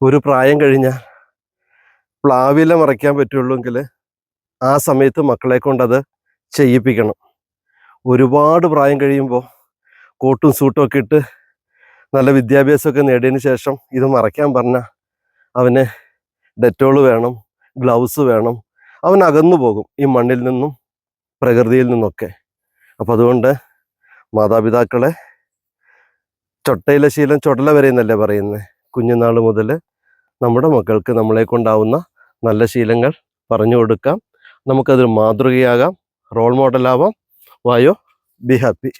ഒരു പ്രായം കഴിഞ്ഞാൽ പ്ലാവില മറയ്ക്കാൻ പറ്റുള്ളൂങ്കിൽ ആ സമയത്ത് മക്കളെ കൊണ്ടത് ചെയ്യിപ്പിക്കണം. ഒരുപാട് പ്രായം കഴിയുമ്പോൾ കോട്ടും സൂട്ടും ഒക്കെ ഇട്ട് നല്ല വിദ്യാഭ്യാസമൊക്കെ നേടിയതിന് ശേഷം ഇത് മറയ്ക്കാൻ പറഞ്ഞാൽ അവന് ഡെറ്റോൾ വേണം ഗ്ലൗസ് വേണം അവൻ അകന്നു പോകും ഈ മണ്ണിൽ നിന്നും പ്രകൃതിയിൽ നിന്നൊക്കെ. അപ്പം അതുകൊണ്ട് മാതാപിതാക്കളെ ചൊട്ടയിലെ ശീലം ചൊടല വരെ എന്നല്ലേ പറയുന്നത് കുഞ്ഞുനാൾ മുതൽ നമ്മുടെ മക്കൾക്ക് നമ്മളെ കൊണ്ടാവുന്ന നല്ല ശീലങ്ങൾ പറഞ്ഞു കൊടുക്കാം. നമുക്കതൊരു മാതൃകയാകാം. റോൾ മോഡലാവാം. വായോ ബി ഹാപ്പി.